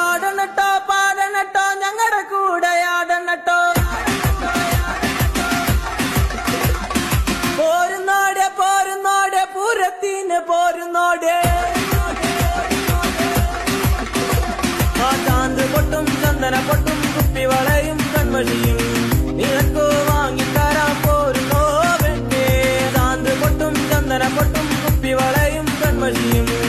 ആടണട്ടോ പാടണട്ടോ ഞങ്ങളുടെ കൂടെ ആടണട്ടോ. പോരുന്നോടെ പോരുന്നോടെ പൂരത്തിന് പോരുന്നോടെ. പൊട്ടും ചന്ദന പൊട്ടും കുപ്പി വളയും കൺമണിയും Maria.